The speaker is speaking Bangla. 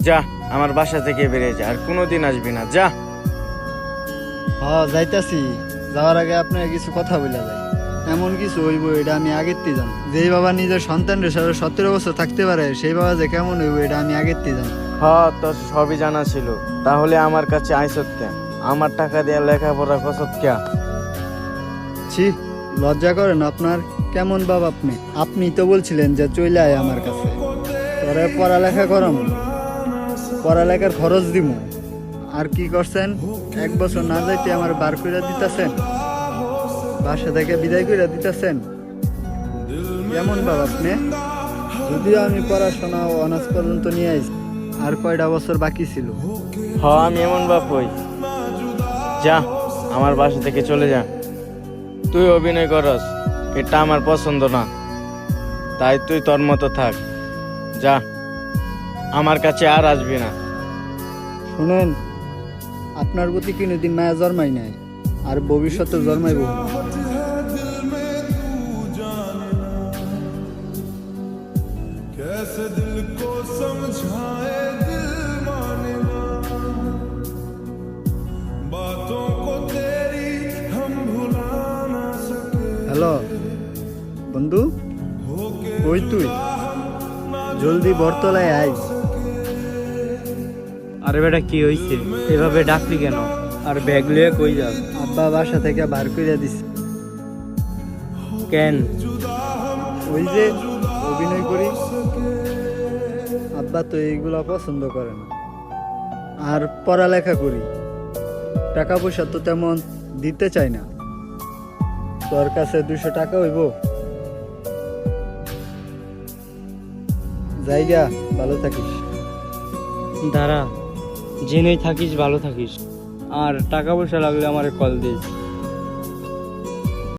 যা আমার বাসা থেকে বেরিয়ে যা আর কোনোদিন আসবি না যা। হ যাইতাছি। যাওয়ার আগে আপনার কিছু কথা বলে যায় এমন কিছু হইব এটা আমি আগের তে জানি। যেই বাবা নিজের সন্তানের সাথে সতেরো বছর থাকতে পারে সেই বাবা যে কেমন হইব এটা আমি আগের তে জানি। হ তোর সবই জানা ছিল। তাহলে আমার কাছে আইসত কেন আমার টাকা দিয়ে লেখাপড়া কসত কে? ছি লজ্জা করেন আপনার কেমন বাবা আপনি? আপনি তো বলছিলেন যে চলে আয় আমার কাছে। তোরে পড়ালেখা করাম। পড়ালেখার খরচ দিব আর কি করছেন? এক বছর না যাইতে আমার বার করে দিতেছেন। বাসা থেকে বিদায় করে দিতেছেন। এমন বাবা আপনি? যদিও আমি পড়াশোনা ও অনার্স পর্যন্ত নিয়ে আইছি, আর কয়টা বছর বাকি ছিল? হ, আমি এমন বাপ হই। যা, আমার বাসা থেকে চলে যা। তুই অভিনয় করস, এটা আমার পছন্দ না। তাই তুই তোর মতো থাক। যা। আমার কাছে আর আসবি না শুনেন আপনার প্রতি কোনোদিন মায়া জন্মাই নাই আর ভবিষ্যতে জন্মাইব না। कैसे दिल को समझाए दिल माने ना बातों को तेरी हम भुला ना सके হ্যালো বন্ধু কই তুই জলদি বরতলায় আয় আরে বেটা কি হইছে? এভাবে ডাকলি কেন? আর ব্যাগ লিয়ে কই যাস? আব্বা বাসা থেকে বার করে দিছে। কেন? ওই যে অভিনয় করি আব্বা তো এইগুলা পছন্দ করে না। আর পড়ালেখা করি টাকা পয়সা তো তেমন দিতে চাই না। তোর কাছে দুশো টাকা হইব? জায়গা ভালো থাকিস। দাঁড়া জেনেই থাকিস ভালো থাকিস। আর টাকা পয়সা লাগলে আমার কল দিস।